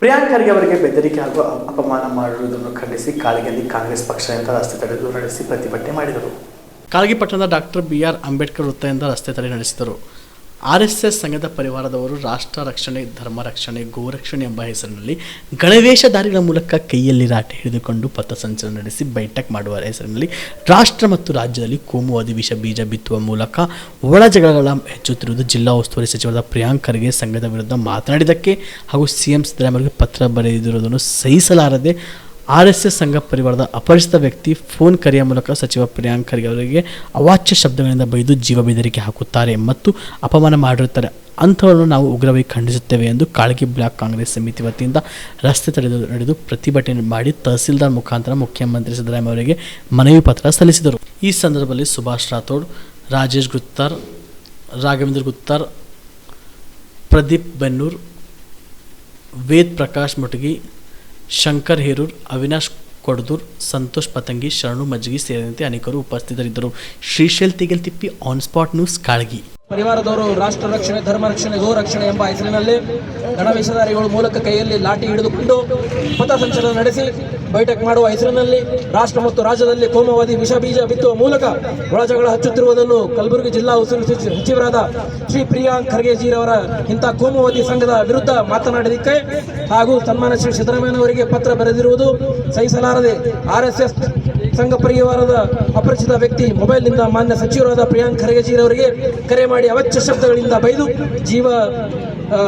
ಪ್ರಿಯಾಂಕ್ ಖರ್ಗೆ ಅವರಿಗೆ ಬೆದರಿಕೆ ಹಾಗೂ ಅಪಮಾನ ಮಾಡಿರುವುದನ್ನು ಖಂಡಿಸಿ ಕಾಳಿಗೆಯಲ್ಲಿ ಕಾಂಗ್ರೆಸ್ ಪಕ್ಷದಿಂದ ರಸ್ತೆ ತಡೆದು ನಡೆಸಿ ಪ್ರತಿಭಟನೆ ಮಾಡಿದರು. ಕಾಳಗಿ ಪಟ್ಟಣದ ಡಾಕ್ಟರ್ ಬಿ ಆರ್ ಅಂಬೇಡ್ಕರ್ ವೃತ್ತದಿಂದ ರಸ್ತೆ ತಡೆ ನಡೆಸಿದರು. ಆರ್ ಎಸ್ ಎಸ್ ಸಂಘದ ಪರಿವಾರದವರು ರಾಷ್ಟ್ರ ರಕ್ಷಣೆ, ಧರ್ಮ ರಕ್ಷಣೆ ಗೋರಕ್ಷಣೆ ಎಂಬ ಹೆಸರಿನಲ್ಲಿ ಗಣವೇಷಧಾರಿಗಳ ಮೂಲಕ ಕೈಯಲ್ಲಿ ರಾಟೆ ಹಿಡಿದುಕೊಂಡು ಪಥಸಂಚಲನ ನಡೆಸಿ ಬೈಠಕ್ ಮಾಡುವ ಹೆಸರಿನಲ್ಲಿ ರಾಷ್ಟ್ರ ಮತ್ತು ರಾಜ್ಯದಲ್ಲಿ ಕೋಮು ವಿಷ ಬೀಜ ಬಿತ್ತುವ ಮೂಲಕ ಒಳ ಜಗಳಗಳ ಹೆಚ್ಚುತ್ತಿರುವುದು ಜಿಲ್ಲಾ ಉಸ್ತುವಾರಿ ಸಚಿವರಾದ ಪ್ರಿಯಾಂಕ್ ಸಂಘದ ವಿರುದ್ಧ ಮಾತನಾಡಿದ್ದಕ್ಕೆ ಹಾಗೂ ಸಿಎಂ ಸಿದ್ದರಾಮಯ್ಯ ಪತ್ರ ಬರೆದಿರುವುದನ್ನು ಸಹಿಸಲಾರದೆ ಆರ್ ಎಸ್ ಎಸ್ ಸಂಘ ಪರಿವಾರದ ಅಪರಿಚಿತ ವ್ಯಕ್ತಿ ಫೋನ್ ಕರೆಯ ಮೂಲಕ ಸಚಿವ ಪ್ರಿಯಾಂಕ್ ಖರ್ಗೆ ಅವರಿಗೆ ಅವಾಚ್ಯ ಶಬ್ದಗಳಿಂದ ಬೈದು ಜೀವ ಬೆದರಿಕೆ ಹಾಕುತ್ತಾರೆ ಮತ್ತು ಅಪಮಾನ ಮಾಡಿರುತ್ತಾರೆ. ಅಂಥವರನ್ನು ನಾವು ಉಗ್ರವಾಗಿ ಖಂಡಿಸುತ್ತೇವೆ ಎಂದು ಕಾಳಗಿ ಬ್ಲಾಕ್ ಕಾಂಗ್ರೆಸ್ ಸಮಿತಿ ವತಿಯಿಂದ ರಸ್ತೆ ತಡೆದು ನಡೆದು ಪ್ರತಿಭಟನೆ ಮಾಡಿ ತಹಸೀಲ್ದಾರ್ ಮುಖಾಂತರ ಮುಖ್ಯಮಂತ್ರಿ ಸಿದ್ದರಾಮಯ್ಯ ಅವರಿಗೆ ಮನವಿ ಪತ್ರ ಸಲ್ಲಿಸಿದರು. ಈ ಸಂದರ್ಭದಲ್ಲಿ ಸುಭಾಷ್ ರಾಥೋಡ್, ರಾಜೇಶ್ ಗುತ್ತಾರ್, ರಾಘವೇಂದ್ರ ಗುತ್ತಾರ್, ಪ್ರದೀಪ್ ಬೆನ್ನೂರ್, ವೇದ್ ಪ್ರಕಾಶ್ ಮುಟಗಿ ಶಂಕರ್ ಹೇರೂರ್, ಅವಿನಾಶ್ ಕೊಡದೂರ್, ಸಂತೋಷ್ ಪತಂಗಿ, ಶರಣು ಮಜ್ಗಿ ಸೇರಿದಂತೆ ಅನೇಕರು ಉಪಸ್ಥಿತರಿದ್ದರು. ಶ್ರೀಶೈಲ್ ತಿಗಲ್ತಿಪ್ಪಿ ಆನ್ ಸ್ಪಾಟ್ ನ್ಯೂಸ್ ಕಾಳಗಿ. ಪರಿವಾರದವರು ರಾಷ್ಟ್ರ ರಕ್ಷಣೆ, ಧರ್ಮ ರಕ್ಷಣೆ, ಗೋ ರಕ್ಷಣೆ ಎಂಬ ಹೆಸರಿನಲ್ಲಿ ಗಣವೇಷಧಾರಿಗಳ ಮೂಲಕ ಕೈಯಲ್ಲಿ ಲಾಠಿ ಹಿಡಿದುಕೊಂಡು ಪಥಸಂಚಲನ ನಡೆಸಿ ಬೈಠಕ್ ಮಾಡುವ ಹೆಸರಿನಲ್ಲಿ ರಾಷ್ಟ್ರ ಮತ್ತು ರಾಜ್ಯದಲ್ಲಿ ಕೋಮವಾದಿ ವಿಷ ಬೀಜ ಬಿತ್ತುವ ಮೂಲಕ ಒಳಜಗಳ ಹಚ್ಚುತ್ತಿರುವುದನ್ನು ಕಲಬುರಗಿ ಜಿಲ್ಲಾ ಉಸ್ತುವಾರಿ ಸಚಿವರಾದ ಶ್ರೀ ಪ್ರಿಯಾಂಕ್ ಖರ್ಗೆಜಿರವರ ಇಂಥ ಕೋಮವಾದಿ ಸಂಘದ ವಿರುದ್ಧ ಮಾತನಾಡಿದ್ದಕ್ಕೆ ಹಾಗೂ ಸನ್ಮಾನ ಶ್ರೀ ಸಿದ್ದರಾಮಯ್ಯನವರಿಗೆ ಪತ್ರ ಬರೆದಿರುವುದು ಸಹಿಸಲಾರದೆ ಆರ್ ಎಸ್ ಎಸ್ ಸಂಘ ಪರಿವಾರದ ಅಪರಿಚಿತ ವ್ಯಕ್ತಿ ಮೊಬೈಲ್ನಿಂದ ಮಾನ್ಯ ಸಚಿವರಾದ ಪ್ರಿಯಾಂಕ್ ಖರ್ಗೆಜಿರವರಿಗೆ ಕರೆ ಮಾಡಿ ಅವಚ್ಚ ಶಬ್ದಗಳಿಂದ ಬೈದು ಜೀವ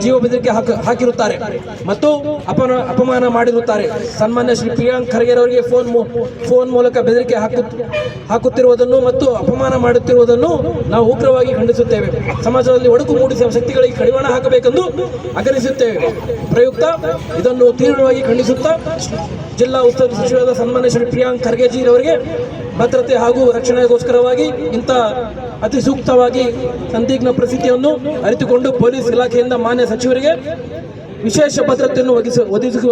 ಜೀವ ಬೆದರಿಕೆ ಹಾಕ, ಹಾಕಿರುತ್ತಾರೆ. ಮತ್ತು ಅಪನ, ಅಪಮಾನ ಮಾಡಿರುತ್ತಾರೆ. ಸನ್ಮಾನ್ಯ ಶ್ರೀ ಪ್ರಿಯಾಂಕ್ ಖರ್ಗೆರವರಿಗೆ ಫೋನ್ ಮೂ- ಫೋನ್ ಮೂಲಕ ಬೆದರಿಕೆ ಹಾಕು ಹಾಕುತ್ತಿರುವುದನ್ನು ಮತ್ತು ಅಪಮಾನ ಮಾಡುತ್ತಿರುವುದನ್ನು ನಾವು ಉಗ್ರವಾಗಿ ಖಂಡಿಸುತ್ತೇವೆ. ಸಮಾಜದಲ್ಲಿ ಒಡಕು ಮೂಡಿಸುವ ಶಕ್ತಿಗಳಿಗೆ ಕಡಿವಾಣ ಹಾಕಬೇಕೆಂದು ಆಗ್ರಹಿಸುತ್ತೇವೆ. ಪ್ರಯುಕ್ತ ಇದನ್ನು ತೀವ್ರವಾಗಿ ಖಂಡಿಸುತ್ತಾ ಜಿಲ್ಲಾ ಉಸ್ತುವಾರಿ ಸಚಿವರಾದ ಸನ್ಮಾನ್ಯ ಶ್ರೀ ಪ್ರಿಯಾಂಕ್ ಖರ್ಗೆಜಿರವರಿಗೆ ಭದ್ರತೆ ಹಾಗೂ ರಕ್ಷಣೆಗೋಸ್ಕರವಾಗಿ ಇಂಥ ಅತಿ ಸೂಕ್ತವಾಗಿ ಸಂದಿಗ್ಧ ಪರಿಸ್ಥಿತಿಯನ್ನು ಅರಿತುಕೊಂಡು ಪೊಲೀಸ್ ಇಲಾಖೆಯಿಂದ ಮಾನ್ಯ ಸಚಿವರಿಗೆ ವಿಶೇಷ ಭದ್ರತೆಯನ್ನು ಒದಗಿಸ ಒದಗಿಸ,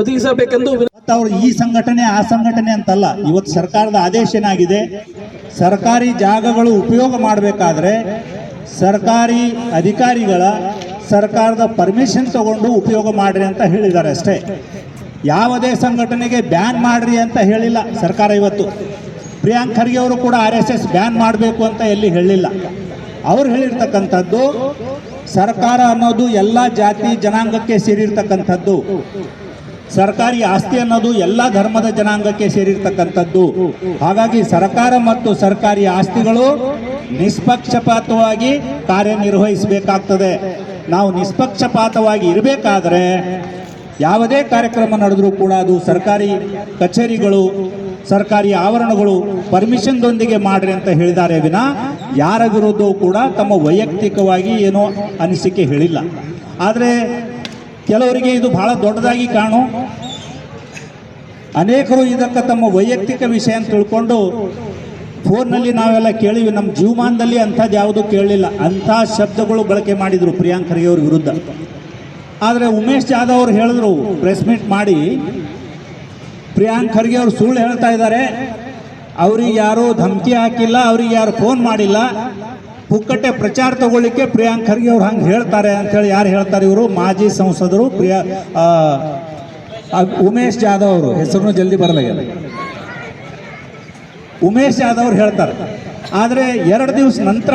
ಒದಗಿಸಬೇಕೆಂದು ಅವ್ರು ಈ ಸಂಘಟನೆ, ಆ ಸಂಘಟನೆ ಅಂತಲ್ಲ, ಇವತ್ತು ಸರ್ಕಾರದ ಆದೇಶ ಏನಾಗಿದೆ? ಸರ್ಕಾರಿ ಜಾಗಗಳು ಉಪಯೋಗ ಮಾಡಬೇಕಾದ್ರೆ ಸರ್ಕಾರಿ ಅಧಿಕಾರಿಗಳ ಸರ್ಕಾರದ ಪರ್ಮಿಷನ್ ತಗೊಂಡು ಉಪಯೋಗ ಮಾಡ್ರಿ ಅಂತ ಹೇಳಿದ್ದಾರೆ ಅಷ್ಟೇ. ಯಾವುದೇ ಸಂಘಟನೆಗೆ ಬ್ಯಾನ್ ಮಾಡ್ರಿ ಅಂತ ಹೇಳಿಲ್ಲ ಸರ್ಕಾರ ಇವತ್ತು. ಪ್ರಿಯಾಂಕ್ ಖರ್ಗೆ ಅವರು ಕೂಡ ಆರ್ ಎಸ್ ಎಸ್ ಬ್ಯಾನ್ ಮಾಡಬೇಕು ಅಂತ ಎಲ್ಲಿ ಹೇಳಿಲ್ಲ. ಅವ್ರು ಹೇಳಿರ್ತಕ್ಕಂಥದ್ದು ಸರ್ಕಾರ ಅನ್ನೋದು ಎಲ್ಲ ಜಾತಿ ಜನಾಂಗಕ್ಕೆ ಸೇರಿರ್ತಕ್ಕಂಥದ್ದು. ಸರ್ಕಾರಿ ಆಸ್ತಿ ಅನ್ನೋದು ಎಲ್ಲ ಧರ್ಮದ ಜನಾಂಗಕ್ಕೆ ಸೇರಿರ್ತಕ್ಕಂಥದ್ದು. ಹಾಗಾಗಿ ಸರ್ಕಾರ ಮತ್ತು ಸರ್ಕಾರಿ ಆಸ್ತಿಗಳು ನಿಷ್ಪಕ್ಷಪಾತವಾಗಿ ಕಾರ್ಯನಿರ್ವಹಿಸಬೇಕಾಗ್ತದೆ. ನಾವು ನಿಷ್ಪಕ್ಷಪಾತವಾಗಿ ಇರಬೇಕಾದ್ರೆ ಯಾವುದೇ ಕಾರ್ಯಕ್ರಮ ನಡೆದರೂ ಕೂಡ ಅದು ಸರ್ಕಾರಿ ಕಚೇರಿಗಳು ಸರ್ಕಾರಿ ಆವರಣಗಳು ಪರ್ಮಿಷನ್ದೊಂದಿಗೆ ಮಾಡ್ರಿ ಅಂತ ಹೇಳಿದ್ದಾರೆ ವಿನ. ಯಾರ ವಿರುದ್ಧವೂ ಕೂಡ ತಮ್ಮ ವೈಯಕ್ತಿಕವಾಗಿ ಏನೋ ಅನಿಸಿಕೆ ಹೇಳಿಲ್ಲ. ಆದರೆ ಕೆಲವರಿಗೆ ಇದು ಬಹಳ ದೊಡ್ಡದಾಗಿ ಕಾಣು. ಅನೇಕರು ಇದಕ್ಕೆ ತಮ್ಮ ವೈಯಕ್ತಿಕ ವಿಷಯ ಅಂತ ತಿಳ್ಕೊಂಡು ಫೋನ್ನಲ್ಲಿ ನಾವೆಲ್ಲ ಕೇಳಿವಿ ನಮ್ಮ ಜೀವಮಾನದಲ್ಲಿ ಅಂಥದ್ದು ಯಾವುದೂ ಕೇಳಲಿಲ್ಲ. ಅಂಥ ಶಬ್ದಗಳು ಬಳಕೆ ಮಾಡಿದರು ಪ್ರಿಯಾಂಕ್ ಖರ್ಗೆ ಅವ್ರ ವಿರುದ್ಧ. ಆದರೆ ಉಮೇಶ್ ಜಾಧವ್ ಅವರು ಹೇಳಿದ್ರು, ಪ್ರೆಸ್ ಮೀಟ್ ಮಾಡಿ ಪ್ರಿಯಾಂಕ್ ಖರ್ಗೆ ಅವರು ಸುಳ್ಳು ಹೇಳ್ತಾ ಇದ್ದಾರೆ. ಅವ್ರಿಗೆ ಯಾರೂ ಧಮಕಿ ಹಾಕಿಲ್ಲ, ಅವ್ರಿಗೆ ಯಾರು ಫೋನ್ ಮಾಡಿಲ್ಲ. ಪುಕ್ಕಟ್ಟೆ ಪ್ರಚಾರ ತಗೊಳ್ಳಿಕ್ಕೆ ಪ್ರಿಯಾಂಕ್ ಖರ್ಗೆ ಅವ್ರು ಹಂಗೆ ಹೇಳ್ತಾರೆ ಅಂತೇಳಿ ಯಾರು ಹೇಳ್ತಾರೆ ಇವರು? ಮಾಜಿ ಸಂಸದರು ಪ್ರಿಯಾ ಉಮೇಶ್ ಜಾಧವ್ ಅವರು. ಹೆಸರು ಜಲ್ದಿ ಬರಲಾಗ್ಯದ ಉಮೇಶ್ ಜಾಧವ್ ಅವ್ರು ಹೇಳ್ತಾರೆ. ಆದರೆ ಎರಡು ದಿವಸ ನಂತರ